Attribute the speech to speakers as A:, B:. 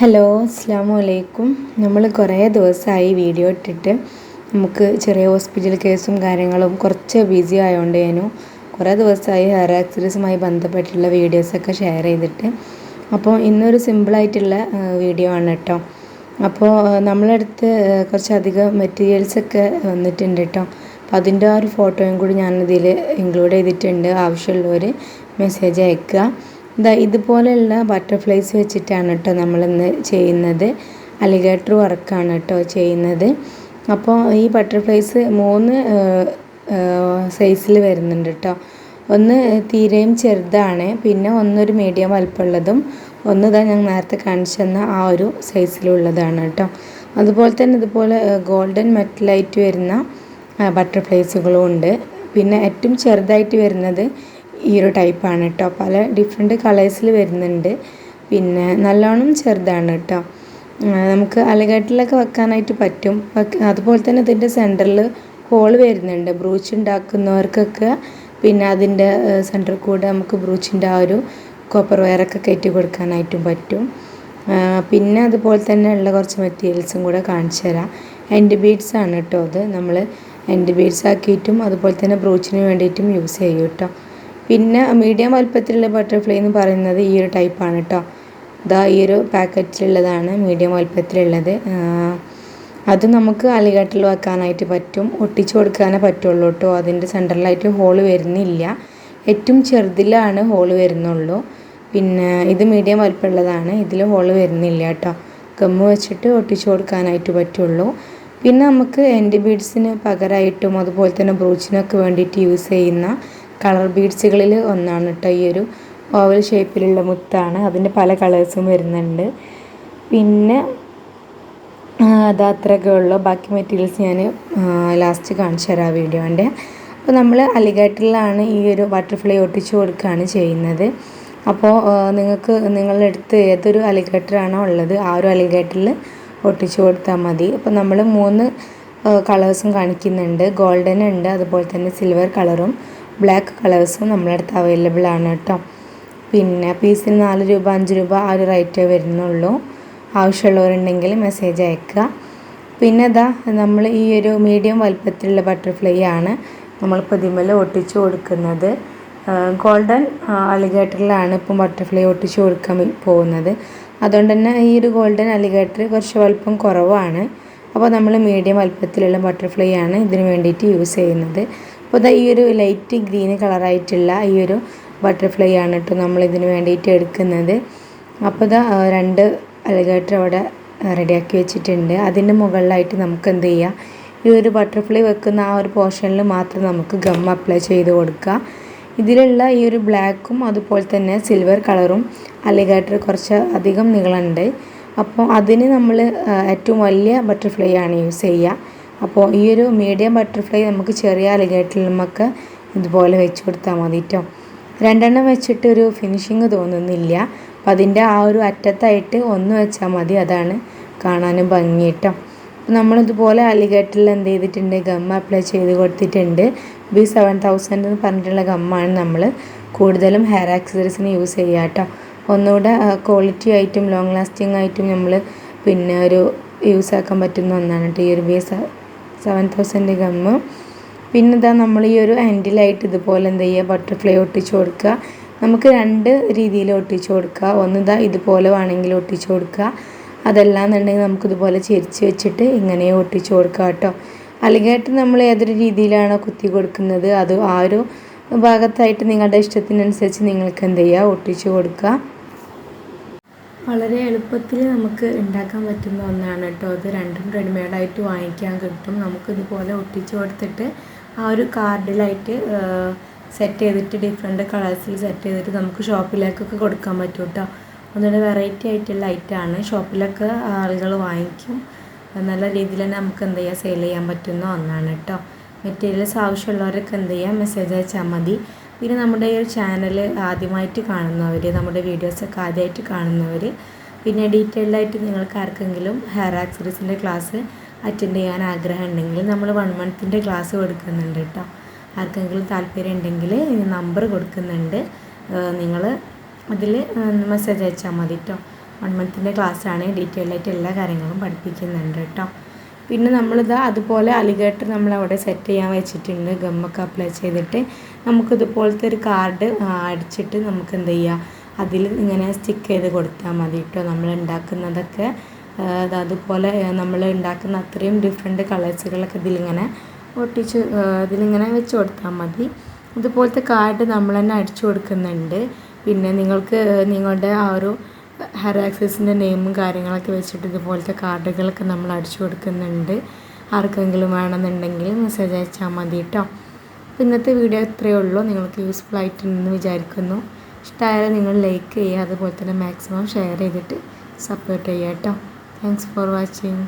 A: Hello അസ്സാം വലൈക്കും നമ്മൾ കുറേ ദിവസമായി വീഡിയോ ഇട്ടിട്ട് നമുക്ക് ചെറിയ ഹോസ്പിറ്റൽ കേസും കാര്യങ്ങളും കുറച്ച് ബിസി ആയതുകൊണ്ടേനു കുറേ ദിവസമായി ഹെയർ ആക്സിഡൻസുമായി ബന്ധപ്പെട്ടുള്ള വീഡിയോസൊക്കെ ഷെയർ ചെയ്തിട്ട്. അപ്പോൾ ഇന്നൊരു സിമ്പിളായിട്ടുള്ള വീഡിയോ ആണ് കേട്ടോ അപ്പോൾ നമ്മളടുത്ത് കുറച്ചധികം മെറ്റീരിയൽസൊക്കെ വന്നിട്ടുണ്ട് കേട്ടോ അപ്പോൾ അതിന്റെ ആ ഒരു ഫോട്ടോയും കൂടി ഞാനിതിൽ ഇൻക്ലൂഡ് ചെയ്തിട്ടുണ്ട്. ആവശ്യമുള്ളവർ മെസ്സേജ് അയക്കുക ഇതാ ഇതുപോലെയുള്ള ബട്ടർഫ്ലൈസ് വെച്ചിട്ടാണ് കേട്ടോ നമ്മളിന്ന് ചെയ്യുന്നത്. അലിഗേറ്റർ വർക്കാണ് കേട്ടോ ചെയ്യുന്നത്. അപ്പോൾ ഈ ബട്ടർഫ്ലൈസ് മൂന്ന് സൈസിൽ വരുന്നുണ്ട് കേട്ടോ ഒന്ന് തീരെയും ചെറുതാണ് പിന്നെ ഒന്നൊരു മീഡിയം വലുപ്പമുള്ളതും ഒന്ന് ഇതാ ഞാൻ നേരത്തെ കാണിച്ചു തന്ന ആ ഒരു സൈസിലുള്ളതാണ് കേട്ടോ അതുപോലെ തന്നെ ഇതുപോലെ ഗോൾഡൻ മെറ്റലായിട്ട് വരുന്ന ബട്ടർഫ്ലൈസുകളും ഉണ്ട്. പിന്നെ ഏറ്റവും ചെറുതായിട്ട് വരുന്നത് ഈ ഒരു ടൈപ്പാണ് കേട്ടോ പല ഡിഫറെന്റ് കളേഴ്സിൽ വരുന്നുണ്ട്. പിന്നെ നല്ലോണം ചെറുതാണ് കേട്ടോ നമുക്ക് അലകട്ടിലൊക്കെ വെക്കാനായിട്ട് പറ്റും. അതുപോലെ തന്നെ ഇതിന്റെ സെന്ററിൽ ഹോൾ വരുന്നുണ്ട്. ബ്രൂച്ച് ഉണ്ടാക്കുന്നവർക്കൊക്കെ പിന്നെ അതിന്റെ സെന്ററിൽ കൂടെ നമുക്ക് ബ്രൂച്ചിന്റെ ആ ഒരു കോപ്പർ വയറൊക്കെ കയറ്റി കൊടുക്കാനായിട്ടും പറ്റും. പിന്നെ അതുപോലെ തന്നെ ഉള്ള കുറച്ച് മെറ്റീരിയൽസും കൂടെ കാണിച്ചു തരാം. എൻഡ് ബീഡ്സ് ആണ് കേട്ടോ അത് നമ്മൾ എൻഡ് ബീഡ്സ് ആക്കിയിട്ടും അതുപോലെ തന്നെ ബ്രൂച്ചിന് വേണ്ടിയിട്ടും യൂസ് ചെയ്യും കേട്ടോ പിന്നെ മീഡിയം വലുപ്പത്തിലുള്ള ബട്ടർഫ്ലൈ എന്ന് പറയുന്നത് ഈ ഒരു ടൈപ്പാണ് കേട്ടോ ഇതാ ഈ ഒരു പാക്കറ്റിലുള്ളതാണ് മീഡിയം വലുപ്പത്തിലുള്ളത്. അത് നമുക്ക് അലികട്ടിൽ വെക്കാനായിട്ട് പറ്റും. ഒട്ടിച്ചു കൊടുക്കാനേ പറ്റുള്ളൂ കേട്ടോ അതിന്റെ സെന്ററിലായിട്ട് ഹോൾ വരുന്നില്ല. ഏറ്റവും ചെറുതിലാണ് ഹോൾ വരുന്നുള്ളൂ. പിന്നെ ഇത് മീഡിയം വലുപ്പമുള്ളതാണ്. ഇതിൽ ഹോൾ വരുന്നില്ല കേട്ടോ ഗമ്മ് വെച്ചിട്ട് ഒട്ടിച്ചു കൊടുക്കാനായിട്ട് പറ്റുള്ളൂ. പിന്നെ നമുക്ക് എൻഡ് ബീഡ്സിന് പകരമായിട്ടും അതുപോലെ തന്നെ ബ്രൂച്ചിനൊക്കെ വേണ്ടിയിട്ട് യൂസ് ചെയ്യുന്ന കളർ ബീഡ്സുകളിൽ ഒന്നാണ് കേട്ടോ ഈ ഒരു ഓവൽ ഷേപ്പിലുള്ള മുത്താണ്. അതിന്റെ പല കളേഴ്സും വരുന്നുണ്ട്. പിന്നെ അത് ഉള്ളു. ബാക്കി മെറ്റീരിയൽസ് ഞാൻ ലാസ്റ്റ് കാണിച്ചു തരാം വീഡിയോന്റെ. അപ്പോൾ നമ്മൾ അലിഗാട്ടിലാണ് ഈ ഒരു ബട്ടർഫ്ലൈ ഒട്ടിച്ചു കൊടുക്കുകയാണ് ചെയ്യുന്നത്. അപ്പോൾ നിങ്ങൾക്ക് നിങ്ങളുടെ അടുത്ത് ഏതൊരു അലിഗേറ്ററാണോ ഉള്ളത് ആ ഒരു അലിഗേറ്ററിൽ ഒട്ടിച്ചു കൊടുത്താൽ മതി. അപ്പോൾ നമ്മൾ മൂന്ന് കളേഴ്സും കാണിക്കുന്നുണ്ട്. ഗോൾഡൻ ഉണ്ട് അതുപോലെ തന്നെ സിൽവർ കളറും. ബ്ലാക്ക് കളേഴ്സും നമ്മളെ അടുത്ത് അവൈലബിൾ ആണ് കേട്ടോ. പിന്നെ പീസിന് നാല് രൂപ അഞ്ച് രൂപ ആ ഒരു റേറ്റേ വരുന്നുള്ളൂ. ആവശ്യമുള്ളവരുണ്ടെങ്കിൽ മെസ്സേജ് അയക്കുക. പിന്നെ ഇതാ നമ്മൾ ഈ ഒരു മീഡിയം വലുപ്പത്തിലുള്ള ബട്ടർഫ്ലൈ ആണ് നമ്മൾ പൊതിമല ഒട്ടിച്ചു കൊടുക്കുന്നത്. ഗോൾഡൻ അലിഗേറ്ററിലാണ് ഇപ്പം ബട്ടർഫ്ലൈ ഒട്ടിച്ച് കൊടുക്കാൻ പോകുന്നത്. അതുകൊണ്ട് തന്നെ ഈ ഒരു ഗോൾഡൻ അലിഗേറ്റർ കുറച്ച് വലുപ്പം കുറവാണ്. അപ്പോൾ നമ്മൾ മീഡിയം വലുപ്പത്തിലുള്ള ബട്ടർഫ്ലൈ ആണ് ഇതിന് വേണ്ടിയിട്ട് യൂസ് ചെയ്യുന്നത്. അപ്പോൾ ഇതാ ഈ ഒരു ലൈറ്റ് ഗ്രീൻ കളറായിട്ടുള്ള ഈ ഒരു ബട്ടർഫ്ലൈ ആണ് കേട്ടോ നമ്മൾ ഇതിന് വേണ്ടിയിട്ട് എടുക്കുന്നത്. അപ്പോൾ ഇതാ രണ്ട് അലഗേറ്റർ അവിടെ റെഡിയാക്കി വെച്ചിട്ടുണ്ട്. അതിന്റെ മുകളിലായിട്ട് നമുക്ക് എന്ത് ചെയ്യാം? ഈ ഒരു ബട്ടർഫ്ലൈ വെക്കുന്ന ആ ഒരു പോർഷനിൽ മാത്രം നമുക്ക് ഗം അപ്ലൈ ചെയ്ത് കൊടുക്കുക ഇതിലുള്ള ഈ ഒരു ബ്ലാക്കും അതുപോലെ തന്നെ സിൽവർ കളറും അലിഗേറ്റർ കുറച്ച് അധികം നീളമുണ്ട്. അപ്പോൾ അതിന് നമ്മൾ ഏറ്റവും വലിയ ബട്ടർഫ്ലൈ ആണ് യൂസ് ചെയ്യുക. അപ്പോൾ ഈ ഒരു മീഡിയം ബട്ടർഫ്ലൈ നമുക്ക് ചെറിയ അലിഗേറ്ററിലുമൊക്കെ ഇതുപോലെ വെച്ച് കൊടുത്താൽ മതി കേട്ടോ രണ്ടെണ്ണം വെച്ചിട്ട് ഒരു ഫിനിഷിങ് തോന്നുന്നില്ല. അപ്പം അതിന്റെ ആ ഒരു അറ്റത്തായിട്ട് ഒന്ന് വെച്ചാൽ മതി. അതാണ് കാണാനും ഭംഗി കേട്ടോ അപ്പോൾ നമ്മളിതുപോലെ അലിഗേറ്ററിൽ എന്ത് ചെയ്തിട്ടുണ്ട്? ഗം അപ്ലൈ ചെയ്ത് കൊടുത്തിട്ടുണ്ട്. ബി സെവൻ തൗസൻഡ് എന്ന് പറഞ്ഞിട്ടുള്ള ഗമ്മാണ് നമ്മൾ കൂടുതലും ഹെയർ ആക്സസറീസിന് യൂസ് ചെയ്യുക കേട്ടോ ഒന്നുകൂടെ ക്വാളിറ്റി ആയിട്ടും ലോങ് ലാസ്റ്റിംഗ് ആയിട്ടും നമ്മൾ പിന്നെ ഒരു യൂസ് ആക്കാൻ പറ്റുന്ന ഒന്നാണ് കേട്ടോ ഈ ഒരു ബി സെവൻ തൗസൻഡ് ഗമ്മ് പിന്നെ ഇതാ നമ്മൾ ഈ ഒരു ഹാൻഡിലായിട്ട് ഇതുപോലെ എന്ത് ചെയ്യുക ബട്ടർഫ്ലൈ ഒട്ടിച്ചു കൊടുക്കുക നമുക്ക് രണ്ട് രീതിയിൽ ഒട്ടിച്ചു കൊടുക്കുക ഒന്ന് ഇതാ ഇതുപോലെ വേണമെങ്കിൽ ഒട്ടിച്ചു കൊടുക്കുക അതല്ലാന്നുണ്ടെങ്കിൽ നമുക്കിതുപോലെ ചിരിച്ച് വെച്ചിട്ട് ഇങ്ങനെ ഒട്ടിച്ചു കൊടുക്കുക കേട്ടോ. അലിഗേറ്റ് നമ്മൾ ഏതൊരു രീതിയിലാണോ കുത്തി കൊടുക്കുന്നത് അത് ആ ഒരു ഭാഗത്തായിട്ട് നിങ്ങളുടെ ഇഷ്ടത്തിനനുസരിച്ച് നിങ്ങൾക്ക് എന്ത് ചെയ്യുക ഒട്ടിച്ചു കൊടുക്കുക വളരെ എളുപ്പത്തിൽ നമുക്ക് ഉണ്ടാക്കാൻ പറ്റുന്ന ഒന്നാണ് കേട്ടോ അത് രണ്ടും റെഡിമെയ്ഡായിട്ട് വാങ്ങിക്കാൻ കിട്ടും. നമുക്കിതുപോലെ ഒട്ടിച്ചു കൊടുത്തിട്ട് ആ ഒരു കാർഡിലായിട്ട് സെറ്റ് ചെയ്തിട്ട് ഡിഫറെന്റ് കളേഴ്സിൽ സെറ്റ് ചെയ്തിട്ട് നമുക്ക് ഷോപ്പിലേക്കൊക്കെ കൊടുക്കാൻ പറ്റും കേട്ടോ. ഒന്നുകൂടെ വെറൈറ്റി ആയിട്ടുള്ള ഐറ്റമാണ് ഷോപ്പിലൊക്കെ ആളുകൾ വാങ്ങിക്കും. നല്ല രീതിയിൽ തന്നെ നമുക്ക് എന്ത് ചെയ്യാം സെയിൽ ചെയ്യാൻ പറ്റുന്ന ഒന്നാണ് കേട്ടോ. മെറ്റീരിയൽസ് ആവശ്യമുള്ളവരൊക്കെ എന്ത് ചെയ്യാം മെസ്സേജ് അയച്ചാൽ മതി. പിന്നെ നമ്മുടെ ഈ ചാനൽ ആദ്യമായിട്ട് കാണുന്നവർ നമ്മുടെ വീഡിയോസൊക്കെ ആദ്യമായിട്ട് കാണുന്നവർ പിന്നെ ഡീറ്റെയിൽഡ് ആയിട്ട് നിങ്ങൾക്ക് ആർക്കെങ്കിലും ഹെയർ ആക്സറീസിന്റെ ക്ലാസ് അറ്റൻഡ് ചെയ്യാൻ ആഗ്രഹം ഉണ്ടെങ്കിൽ നമ്മൾ വൺ മന്തിന്റെ ക്ലാസ് കൊടുക്കുന്നുണ്ട് കേട്ടോ ആർക്കെങ്കിലും താല്പര്യം ഉണ്ടെങ്കിൽ നമ്പർ കൊടുക്കുന്നുണ്ട്. നിങ്ങൾ അതിൽ മെസ്സേജ് അയച്ചാൽ മതി കേട്ടോ വൺ മന്തിന്റെ ക്ലാസ്സാണ് ഡീറ്റെയിൽ ആയിട്ട് എല്ലാ കാര്യങ്ങളും പഠിപ്പിക്കുന്നുണ്ട് കേട്ടോ പിന്നെ നമ്മളിതാ അതുപോലെ അലിഗേറ്റർ നമ്മൾ അവിടെ സെറ്റ് ചെയ്യാൻ വെച്ചിട്ടുണ്ട്. ഗമ്മൊക്കെ അപ്ലൈ ചെയ്തിട്ട് നമുക്കിതുപോലത്തെ ഒരു കാർഡ് അടിച്ചിട്ട് നമുക്ക് എന്ത് ചെയ്യുക അതിൽ ഇങ്ങനെ സ്റ്റിക്ക് ചെയ്ത് കൊടുത്താൽ മതി കേട്ടോ നമ്മൾ ഉണ്ടാക്കുന്നതൊക്കെ അതുപോലെ നമ്മൾ ഉണ്ടാക്കുന്ന അത്രയും ഡിഫറെന്റ് കളേഴ്സുകളൊക്കെ ഇതിലിങ്ങനെ ഒട്ടിച്ച് ഇതിലിങ്ങനെ വെച്ച് കൊടുത്താൽ മതി. ഇതുപോലത്തെ കാർഡ് നമ്മൾ തന്നെ അടിച്ചു കൊടുക്കുന്നുണ്ട്. പിന്നെ നിങ്ങൾക്ക് നിങ്ങളുടെ ആ ഒരു ഹെയർ ആക്സസിന്റെ നെയിമും കാര്യങ്ങളൊക്കെ വെച്ചിട്ട് ഇതുപോലത്തെ കാർഡുകളൊക്കെ നമ്മൾ അടിച്ചു കൊടുക്കുന്നുണ്ട്. ആർക്കെങ്കിലും വേണമെന്നുണ്ടെങ്കിൽ മെസ്സേജ് അയച്ചാൽ മതി കേട്ടോ അപ്പോൾ ഇന്നത്തെ വീഡിയോ ഇത്രയേ ഉള്ളൂ. നിങ്ങൾക്ക് യൂസ്ഫുൾ ആയിട്ടുണ്ടെന്ന് വിചാരിക്കുന്നു. ഇഷ്ടമായാലും നിങ്ങൾ ലൈക്ക് ചെയ്യുക. അതുപോലെ തന്നെ മാക്സിമം ഷെയർ ചെയ്തിട്ട് സപ്പോർട്ട് ചെയ്യുക കേട്ടോ താങ്ക്സ് ഫോർ വാച്ചിങ്